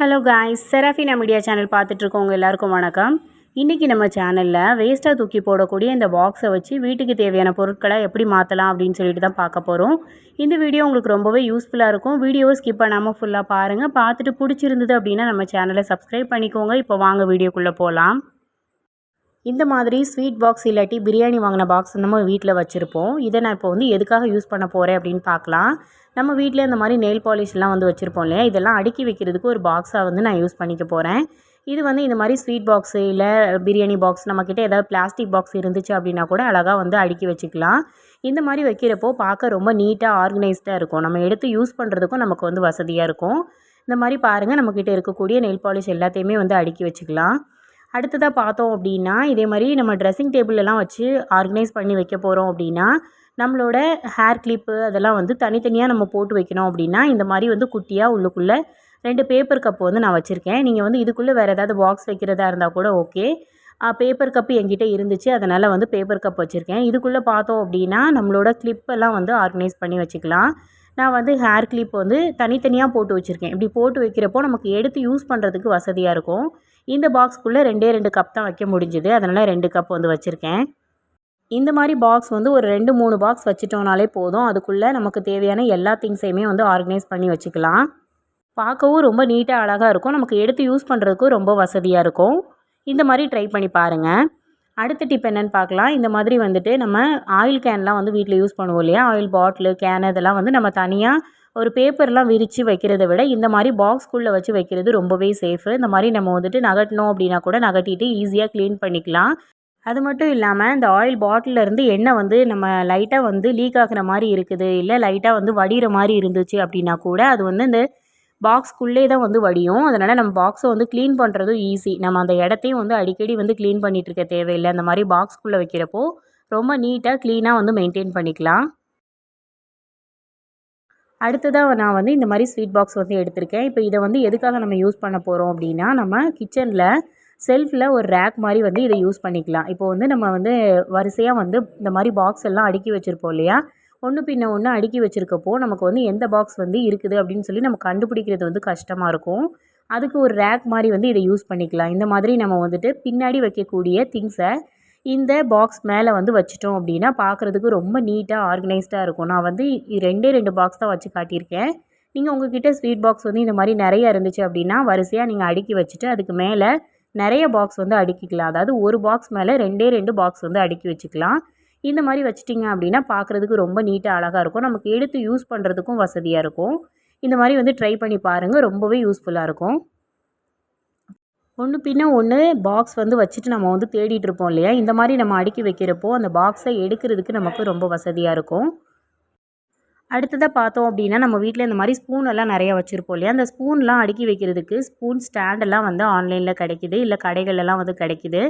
Hello guys Seraphina media channel பார்த்துட்ருக்கவங்க எல்லாருக்கும் வணக்கம். இன்றைக்கி நம்ம சேனலில் வேஸ்ட்டாக தூக்கி போடக்கூடிய இந்த பாக்ஸை வச்சு வீட்டுக்கு தேவையான பொருட்களை எப்படி மாற்றலாம் அப்படின்னு சொல்லிட்டு தான் பார்க்க போகிறோம் இந்த வீடியோ உங்களுக்கு ரொம்பவே யூஸ்ஃபுல்லாக இருக்கும். வீடியோவை ஸ்கிப் பண்ணாமல் ஃபுல்லாக பாருங்கள் பார்த்துட்டு பிடிச்சிருந்தது அப்படின்னா நம்ம சேனலை சப்ஸ்கிரைப் பண்ணிக்கோங்க. இப்போ வாங்க வீடியோக்குள்ளே போகலாம் இந்த மாதிரி ஸ்வீட் பாக்ஸ் இல்லாட்டி பிரியாணி வாங்கின பாக்ஸ் நம்ம வீட்டில் வச்சுருப்போம். இதை நான் இப்போ வந்து எதுக்காக யூஸ் பண்ண போகிறேன் அப்படின்னு பார்க்கலாம். நம்ம வீட்டில் இந்த மாதிரி நெயில் பாலிஷ்லாம் வந்து வச்சுருப்போம் இல்லையா? இதெல்லாம் அடுக்கி வைக்கிறதுக்கு ஒரு பாக்ஸாக வந்து நான் யூஸ் பண்ணிக்க போகிறேன் இது வந்து இந்த மாதிரி ஸ்வீட் பாக்ஸு இல்லை பிரியாணி பாக்ஸ் நம்மக்கிட்ட ஏதாவது பிளாஸ்டிக் பாக்ஸ் இருந்துச்சு அப்படின்னா கூட அழகாக வந்து அடுக்கி வச்சுக்கலாம். இந்த மாதிரி வைக்கிறப்போ பார்க்க ரொம்ப நீட்டாக ஆர்கனைஸ்டாக இருக்கும். நம்ம எடுத்து யூஸ் பண்ணுறதுக்கும் நமக்கு வந்து வசதியாக இருக்கும். இந்த மாதிரி பாருங்கள் நம்மக்கிட்ட இருக்கக்கூடிய நெயில் பாலிஷ் எல்லாத்தையுமே வந்து அடுக்கி வச்சுக்கலாம். அடுத்ததாக பார்த்தோம் அப்படின்னா இதே மாதிரி நம்ம ட்ரெஸ்ஸிங் டேபிளெலாம் வச்சு ஆர்கனைஸ் பண்ணி வைக்க போகிறோம் அப்படின்னா நம்மளோட ஹேர் கிளிப்பு அதெல்லாம் வந்து தனித்தனியாக நம்ம போட்டு வைக்கணும் அப்படின்னா இந்த மாதிரி வந்து குட்டியாக உள்ளுக்குள்ளே ரெண்டு பேப்பர் கப்பு வந்து நான் வச்சுருக்கேன். நீங்கள் வந்து இதுக்குள்ளே வேறு ஏதாவது பாக்ஸ் வைக்கிறதா இருந்தால் கூட ஓகே பேப்பர் கப்பு என்கிட்ட இருந்துச்சு. அதனால் வந்து பேப்பர் கப் வச்சுருக்கேன். இதுக்குள்ளே பார்த்தோம் அப்படின்னா நம்மளோட கிளிப்பெல்லாம் வந்து ஆர்கனைஸ் பண்ணி வச்சுக்கலாம். நான் வந்து ஹேர் கிளிப் வந்து தனித்தனியாக போட்டு வச்சுருக்கேன். இப்படி போட்டு வைக்கிறப்போ நமக்கு எடுத்து யூஸ் பண்ணுறதுக்கு வசதியாக இருக்கும். இந்த பாக்ஸ்க்குள்ளே ரெண்டே ரெண்டு கப் தான் வைக்க முடிஞ்சுது. அதனால் ரெண்டு கப் வந்து வச்சுருக்கேன். இந்த மாதிரி பாக்ஸ் வந்து ஒரு ரெண்டு மூணு பாக்ஸ் வச்சிட்டோம்னாலே போதும். அதுக்குள்ளே நமக்கு தேவையான எல்லா திங்ஸையுமே வந்து ஆர்கனைஸ் பண்ணி வச்சுக்கலாம். பார்க்கவும் ரொம்ப நீட்டாக அழகாக இருக்கும். நமக்கு எடுத்து யூஸ் பண்ணுறதுக்கும் ரொம்ப வசதியாக இருக்கும். இந்த மாதிரி ட்ரை பண்ணி பாருங்கள் அடுத்த டிப் என்னென்னு பார்க்கலாம். இந்த மாதிரி வந்துட்டு நம்ம ஆயில் கேன்லாம் வந்து வீட்டில் யூஸ் பண்ணுவோம் இல்லையா? ஆயில் பாட்டிலு கேன் இதெல்லாம் வந்து நம்ம தனியாக ஒரு பேப்பர்லாம் விரித்து வைக்கிறத விட இந்த மாதிரி பாக்ஸ்குள்ளே வச்சு வைக்கிறது ரொம்பவே சேஃபு இந்த மாதிரி நம்ம வந்துட்டு நகட்டணும் அப்படின்னா கூட நகட்டிட்டு ஈஸியாக க்ளீன் பண்ணிக்கலாம். அது மட்டும் இல்லாமல் இந்த ஆயில் பாட்டிலேருந்து எண்ணெய் வந்து நம்ம லைட்டாக வந்து லீக் ஆகிற மாதிரி இருக்குது. இல்லை லைட்டாக வந்து வடிகிற மாதிரி இருந்துச்சு அப்படின்னா கூட அது வந்து இந்த பாக்ஸ்க்குள்ளே தான் வந்து வடியும். அதனால் நம்ம பாக்ஸை வந்து க்ளீன் பண்ணுறதும் ஈஸி நம்ம அந்த இடத்தையும் வந்து அடிக்கடி வந்து க்ளீன் பண்ணிகிட்டு இருக்க தேவையில்லை. அந்த மாதிரி பாக்ஸ்க்குள்ளே வைக்கிறப்போ ரொம்ப நீட்டாக க்ளீனாக வந்து மெயின்டைன் பண்ணிக்கலாம். அடுத்ததாக நான் வந்து இந்த மாதிரி ஸ்வீட் பாக்ஸ் வந்து எடுத்திருக்கேன். இப்போ இதை வந்து எதுக்காக நம்ம யூஸ் பண்ண போகிறோம் அப்படின்னா நம்ம கிச்சனில் செல்ஃபில் ஒரு ரேக் மாதிரி வந்து இதை யூஸ் பண்ணிக்கலாம். இப்போ வந்து நம்ம வந்து வரிசையாக வந்து இந்த மாதிரி பாக்ஸ் எல்லாம் அடுக்கி வச்சுருப்போம் இல்லையா? ஒன்று பின்ன ஒன்று அடுக்கி வச்சுருக்கப்போ நமக்கு வந்து எந்த பாக்ஸ் வந்து இருக்குது அப்படின்னு சொல்லி நம்ம கண்டுபிடிக்கிறது வந்து கஷ்டமாக இருக்கும். அதுக்கு ஒரு ரேக் மாதிரி வந்து இதை யூஸ் பண்ணிக்கலாம். இந்த மாதிரி நம்ம வந்துட்டு பின்னாடி வைக்கக்கூடிய திங்ஸை இந்த பாக்ஸ் மேலே வந்து வச்சிட்டோம் அப்படின்னா பார்க்குறதுக்கு ரொம்ப நீட்டாக ஆர்கனைஸ்டாக இருக்கும். நான் வந்து ரெண்டே ரெண்டு பாக்ஸ் தான் வச்சு காட்டியிருக்கேன். நீங்கள் உங்ககிட்ட ஸ்வீட் பாக்ஸ் வந்து இந்த மாதிரி நிறைய இருந்துச்சு அப்படின்னா வரிசையாக நீங்கள் அடுக்கி வச்சுட்டு அதுக்கு மேலே நிறைய பாக்ஸ் வந்து அடுக்கிக்கலாம். அதாவது ஒரு பாக்ஸ் மேலே ரெண்டே ரெண்டு பாக்ஸ் வந்து அடுக்கி வச்சுக்கலாம். இந்த மாதிரி வச்சிட்டிங்க அப்படின்னா பார்க்குறதுக்கு ரொம்ப நீட்டாக அழகாக இருக்கும். நமக்கு எடுத்து யூஸ் பண்ணுறதுக்கும் வசதியாக இருக்கும். இந்த மாதிரி வந்து ட்ரை பண்ணி பாருங்கள் ரொம்பவே யூஸ்ஃபுல்லாக இருக்கும். ஒன்று பின்ன ஒன்று பாக்ஸ் வந்து வச்சுட்டு நம்ம வந்து தேடிட்டு இருப்போம் இல்லையா? இந்த மாதிரி நம்ம அடுக்கி வைக்கிறப்போ அந்த பாக்ஸை எடுக்கிறதுக்கு நமக்கு ரொம்ப வசதியாக இருக்கும். அடுத்ததாக பார்த்தோம் அப்படின்னா நம்ம வீட்டில் இந்த மாதிரி ஸ்பூன் எல்லாம் நிறையா வச்சுருப்போம் இல்லையா? அந்த ஸ்பூன்லாம் அடுக்கி வைக்கிறதுக்கு ஸ்பூன் ஸ்டாண்டெல்லாம் வந்து ஆன்லைனில் கிடைக்கிது இல்லை கடைகளெல்லாம் வந்து கிடைக்கிது.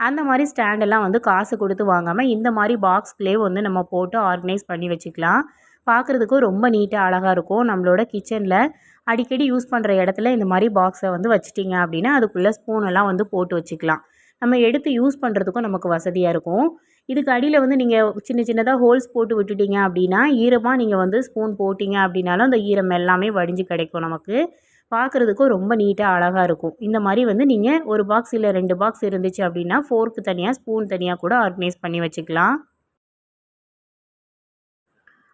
அந்த மாதிரி ஸ்டாண்டெல்லாம் வந்து காசு கொடுத்து வாங்காமல் இந்த மாதிரி பாக்ஸ்லேயே வந்து நம்ம போட்டு ஆர்கனைஸ் பண்ணி வச்சுக்கலாம். பார்க்குறதுக்கும் ரொம்ப நீட்டாக அழகாக இருக்கும். நம்மளோட கிச்சனில் அடிக்கடி யூஸ் பண்ணுற இடத்துல இந்த மாதிரி பாக்ஸை வந்து வச்சிட்டிங்க அப்படின்னா அதுக்குள்ளே ஸ்பூனெல்லாம் வந்து போட்டு வச்சுக்கலாம். நம்ம எடுத்து யூஸ் பண்ணுறதுக்கும் நமக்கு வசதியாக இருக்கும். இதுக்கு அடியில் வந்து நீங்கள் சின்ன சின்னதாக ஹோல்ஸ் போட்டு விட்டுட்டீங்க அப்படின்னா ஈரமாக நீங்கள் வந்து ஸ்பூன் போட்டிங்க அப்படின்னாலும் அந்த ஈரம் எல்லாமே வடிஞ்சு கிடைக்கும் நமக்கு. பார்க்குறதுக்கும் ரொம்ப நீட்டாக அழகாக இருக்கும். இந்த மாதிரி வந்து நீங்கள் ஒரு பாக்ஸ் இல்லை ரெண்டு பாக்ஸ் இருந்துச்சு அப்படின்னா ஃபோர்க்கு தனியாக ஸ்பூன் தனியாக கூட ஆர்கனைஸ் பண்ணி வச்சுக்கலாம்.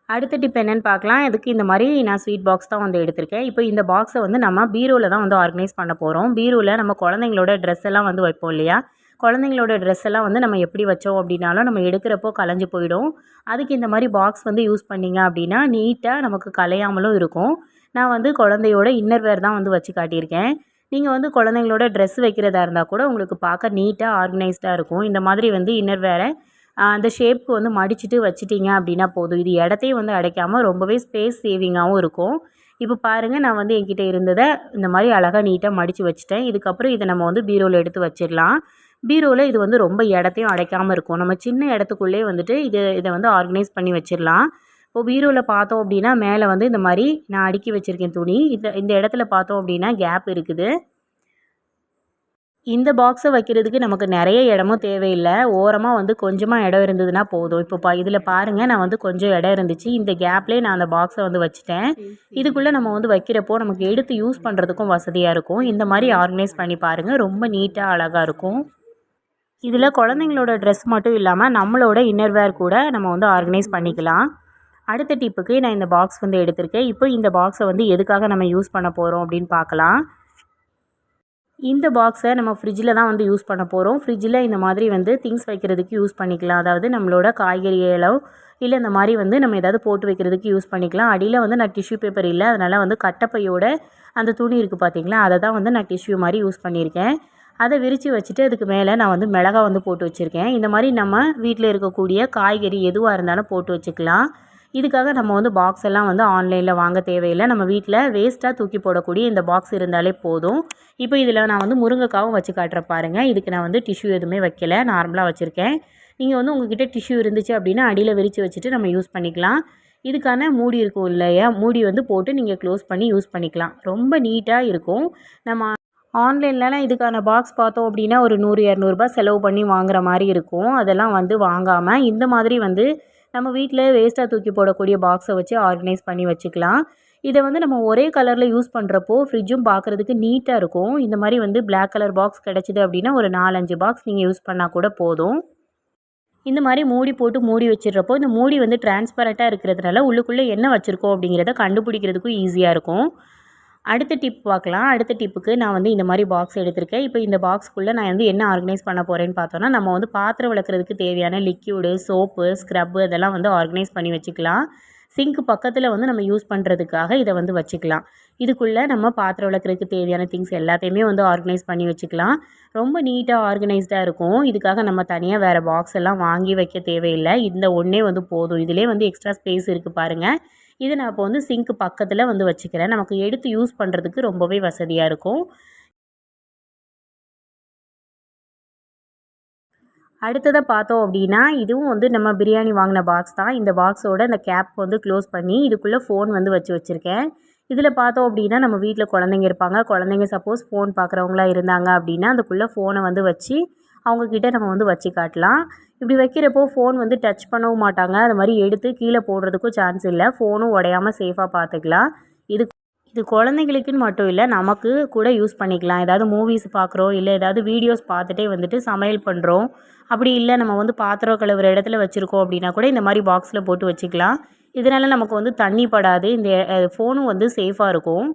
அடுத்த டிப் என்னென்னு பார்க்கலாம். இதுக்கு இந்த மாதிரி நான் ஸ்வீட் பாக்ஸ் தான் வந்து எடுத்திருக்கேன். இப்போ இந்த பாக்ஸை வந்து நம்ம பீரோவில் தான் வந்து ஆர்கனைஸ் பண்ண போகிறோம் பீரோவில் நம்ம குழந்தைங்களோட ட்ரெஸ் எல்லாம் வந்து வைப்போம் இல்லையா? குழந்தைங்களோட ட்ரெஸ் எல்லாம் வந்து நம்ம எப்படி வச்சோம் அப்படின்னாலும் நம்ம எடுக்கிறப்போ கலைஞ்சு போயிடும். அதுக்கு இந்த மாதிரி பாக்ஸ் வந்து யூஸ் பண்ணிங்க அப்படின்னா நீட்டாக நமக்கு கலையாமலும் இருக்கும். நான் வந்து குழந்தையோட இன்னர் வேர் தான் வந்து வச்சு காட்டியிருக்கேன். நீங்கள் வந்து குழந்தைங்களோட ட்ரெஸ் வைக்கிறதா இருந்தால் கூட உங்களுக்கு பார்க்க நீட்டாக ஆர்கனைஸ்டாக இருக்கும். இந்த மாதிரி வந்து இன்னர் வேரை அந்த ஷேப்புக்கு வந்து மடிச்சுட்டு வச்சிட்டிங்க அப்படின்னா போதும். இது இடத்தையும் வந்து அடைக்காமல் ரொம்பவே ஸ்பேஸ் சேவிங்காகவும் இருக்கும். இப்போ பாருங்கள் நான் வந்து என்கிட்ட இருந்ததை இந்த மாதிரி அழகாக நீட்டாக மடித்து வச்சுட்டேன். இதுக்கப்புறம் இதை நம்ம வந்து பீரோவில் எடுத்து வச்சிடலாம். பீரோவில் இது வந்து ரொம்ப இடத்தையும் அடைக்காமல் இருக்கும். நம்ம சின்ன இடத்துக்குள்ளே வந்துட்டு இது இதை வந்து ஆர்கனைஸ் பண்ணி வச்சிடலாம். இப்போ பீரோவில் பார்த்தோம் அப்படின்னா மேலே வந்து இந்த மாதிரி நான் அடுக்கி வச்சுருக்கேன் துணி. இந்த இந்த இடத்துல பார்த்தோம் அப்படின்னா கேப் இருக்குது. இந்த பாக்ஸை வைக்கிறதுக்கு நமக்கு நிறைய இடமும் தேவையில்லை. ஓரமாக வந்து கொஞ்சமாக இடம் இருந்ததுன்னா போதும். இப்போ பா இதில் பாருங்கள் நான் வந்து கொஞ்சம் இடம் இருந்துச்சு. இந்த கேப்லேயே நான் அந்த பாக்ஸை வந்து வச்சுட்டேன். இதுக்குள்ளே நம்ம வந்து வைக்கிறப்போ நமக்கு எடுத்து யூஸ் பண்ணுறதுக்கும் வசதியாக இருக்கும். இந்த மாதிரி ஆர்கனைஸ் பண்ணி பாருங்கள் ரொம்ப நீட்டாக அழகாக இருக்கும். இதில் குழந்தைங்களோட ட்ரெஸ் மட்டும் இல்லாமல் நம்மளோட இன்னர்வேர் கூட நம்ம வந்து ஆர்கனைஸ் பண்ணிக்கலாம். அடுத்த டிப்புக்கு நான் இந்த பாக்ஸ் வந்து எடுத்திருக்கேன். இப்போ இந்த பாக்ஸை வந்து எதுக்காக நம்ம யூஸ் பண்ண போகிறோம் அப்படின்னு பார்க்கலாம். இந்த பாக்ஸை நம்ம ஃப்ரிட்ஜில் தான் வந்து யூஸ் பண்ண போகிறோம் ஃப்ரிட்ஜில் இந்த மாதிரி வந்து திங்ஸ் வைக்கிறதுக்கு யூஸ் பண்ணிக்கலாம். அதாவது நம்மளோட காய்கறிகளோ இல்லை இந்த மாதிரி வந்து நம்ம ஏதாவது போட்டு வைக்கிறதுக்கு யூஸ் பண்ணிக்கலாம். அடியில் வந்து நான் டிஷ்யூ பேப்பர் இல்லை. அதனால் வந்து கட்டப்பையோட அந்த துணி இருக்குது பார்த்தீங்களா அதை தான் வந்து நான் டிஷ்யூ மாதிரி யூஸ் பண்ணியிருக்கேன். அதை விரித்து வச்சுட்டு அதுக்கு மேலே நான் வந்து மிளகா வந்து போட்டு வச்சுருக்கேன். இந்த மாதிரி நம்ம வீட்டில் இருக்கக்கூடிய காய்கறி எதுவாக இருந்தாலும் போட்டு வச்சுக்கலாம். இதுக்காக நம்ம வந்து பாக்ஸ் எல்லாம் வந்து ஆன்லைனில் வாங்க தேவையில்லை. நம்ம வீட்டில் வேஸ்ட்டாக தூக்கி போடக்கூடிய இந்த பாக்ஸ் இருந்தாலே போதும். இப்போ இதில் நான் வந்து முருங்கைக்காவும் வச்சு காட்டுற பாருங்கள் இதுக்கு நான் வந்து டிஷ்யூ எதுவுமே வைக்கல. நார்மலாக வச்சுருக்கேன். நீங்கள் வந்து உங்ககிட்ட டிஷ்யூ இருந்துச்சு அப்படின்னா அடியில் விரித்து வச்சுட்டு நம்ம யூஸ் பண்ணிக்கலாம். இதுக்கான மூடி இருக்கும் இல்லையா? மூடி வந்து போட்டு நீங்கள் க்ளோஸ் பண்ணி யூஸ் பண்ணிக்கலாம். ரொம்ப நீட்டாக இருக்கும். நம்ம ஆன்லைன்லலாம் இதுக்கான பாக்ஸ் பார்த்தோம் அப்படின்னா ஒரு நூறு இரநூறுபா செலவு பண்ணி வாங்குற மாதிரி இருக்கும். அதெல்லாம் வந்து வாங்காமல் இந்த மாதிரி வந்து நம்ம வீட்டில் வேஸ்ட்டாக தூக்கி போடக்கூடிய பாக்ஸை வச்சு ஆர்கனைஸ் பண்ணி வச்சுக்கலாம். இதை வந்து நம்ம ஒரே கலரில் யூஸ் பண்ணுறப்போ ஃப்ரிட்ஜும் பார்க்குறதுக்கு நீட்டாக இருக்கும். இந்த மாதிரி வந்து பிளாக் கலர் பாக்ஸ் கிடச்சிது அப்படின்னா ஒரு நாலஞ்சு பாக்ஸ் நீங்கள் யூஸ் பண்ணால் கூட போதும். இந்த மாதிரி மூடி போட்டு மூடி வச்சிடுறப்போ இந்த மூடி வந்து டிரான்ஸ்பரண்ட்டாக இருக்கிறதுனால உள்ளுக்குள்ளே என்ன வச்சுருக்கோம் அப்படிங்கிறத கண்டுபிடிக்கிறதுக்கும் ஈஸியாக இருக்கும். அடுத்த டிப் பார்க்கலாம். அடுத்த டிப்புக்கு நான் வந்து இந்த மாதிரி பாக்ஸ் எடுத்திருக்கேன். இப்போ இந்த பாக்ஸ்க்குள்ளே நான் வந்து என்ன ஆர்கனைஸ் பண்ண போகிறேன்னு பார்த்தோன்னா நம்ம வந்து பாத்திரம் விளக்குறதுக்கு தேவையான லிக்யூடு சோப்பு ஸ்க்ரப்பு இதெல்லாம் வந்து ஆர்கனைஸ் பண்ணி வச்சுக்கலாம். சிங்க் பக்கத்தில் வந்து நம்ம யூஸ் பண்ணுறதுக்காக இதை வந்து வச்சுக்கலாம். இதுக்குள்ளே நம்ம பாத்திரம் விளக்குறதுக்கு தேவையான திங்ஸ் எல்லாத்தையுமே வந்து ஆர்கனைஸ் பண்ணி வச்சுக்கலாம். ரொம்ப நீட்டாக ஆர்கனைஸ்டாக இருக்கும். இதுக்காக நம்ம தனியாக வேறு பாக்ஸ் எல்லாம் வாங்கி வைக்க தேவையில்லை. இந்த ஒன்றே வந்து போதும். இதிலே வந்து எக்ஸ்ட்ரா ஸ்பேஸ் இருக்குது பாருங்கள் இது நான் இப்போ வந்து சிங்க்கு பக்கத்தில் வந்து வச்சுக்கிறேன். நமக்கு எடுத்து யூஸ் பண்ணுறதுக்கு ரொம்பவே வசதியாக இருக்கும். அடுத்ததை பார்த்தோம் அப்படின்னா இதுவும் வந்து நம்ம பிரியாணி வாங்கின பாக்ஸ் தான். இந்த பாக்ஸோட இந்த கேப் வந்து க்ளோஸ் பண்ணி இதுக்குள்ளே ஃபோன் வந்து வச்சு வச்சுருக்கேன். இதில் பார்த்தோம் அப்படின்னா நம்ம வீட்டில் குழந்தைங்க இருப்பாங்க. குழந்தைங்க சப்போஸ் ஃபோன் பார்க்குறவங்களா இருந்தாங்க அப்படின்னா அதுக்குள்ளே ஃபோனை வந்து வச்சு அவங்கக்கிட்ட நம்ம வந்து வச்சு காட்டலாம். இப்படி வைக்கிறப்போ ஃபோன் வந்து டச் பண்ணவும் மாட்டாங்க. அது மாதிரி எடுத்து கீழே போடுறதுக்கும் சான்ஸ் இல்லை. ஃபோனும் உடையாமல் சேஃபாக பார்த்துக்கலாம். இது இது குழந்தைங்களுக்குன்னு மட்டும் இல்லை நமக்கு கூட யூஸ் பண்ணிக்கலாம். ஏதாவது மூவிஸ் பார்க்குறோம் இல்லை ஏதாவது வீடியோஸ் பார்த்துட்டே வந்துட்டு சமையல் பண்ணுறோம் அப்படி இல்லை நம்ம வந்து பாத்திரம் கழுவுற இடத்துல வச்சுருக்கோம் அப்படின்னா கூட இந்த மாதிரி பாக்ஸில் போட்டு வச்சுக்கலாம். இதனால் நமக்கு வந்து தண்ணி படாது. இந்த ஃபோனும் வந்து சேஃபாக இருக்கும்.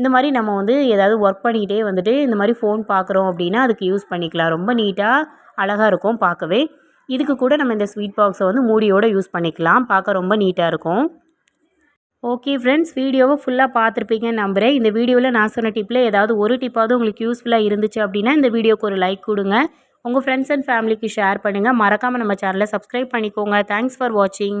இந்த மாதிரி நம்ம வந்து ஏதாவது ஒர்க் பண்ணிக்கிட்டே வந்துட்டு இந்த மாதிரி ஃபோன் பார்க்குறோம் அப்படின்னா அதுக்கு யூஸ் பண்ணிக்கலாம். ரொம்ப நீட்டாக அழகாக இருக்கும் பார்க்கவே. இதுக்கு கூட நம்ம இந்த ஸ்வீட் பாக்ஸை வந்து மூடியோடு யூஸ் பண்ணிக்கலாம். பார்க்க ரொம்ப நீட்டாக இருக்கும். ஓகே ஃப்ரெண்ட்ஸ் வீடியோவை ஃபுல்லாக பார்த்துருப்பீங்கன்னு நம்புகிறேன் இந்த வீடியோவில் நான் சொன்ன டிப்பில் ஏதாவது ஒரு டிப்பாவது உங்களுக்கு யூஸ்ஃபுல்லாக இருந்துச்சு அப்படின்னா இந்த வீடியோக்கு ஒரு லைக் கொடுங்க. உங்கள் ஃப்ரெண்ட்ஸ் அண்ட் ஃபேமிலிக்கு ஷேர் பண்ணுங்கள் மறக்காமல் நம்ம சேனலை சப்ஸ்கிரைப் பண்ணிக்கோங்க. தேங்க்ஸ் ஃபார் வாட்சிங்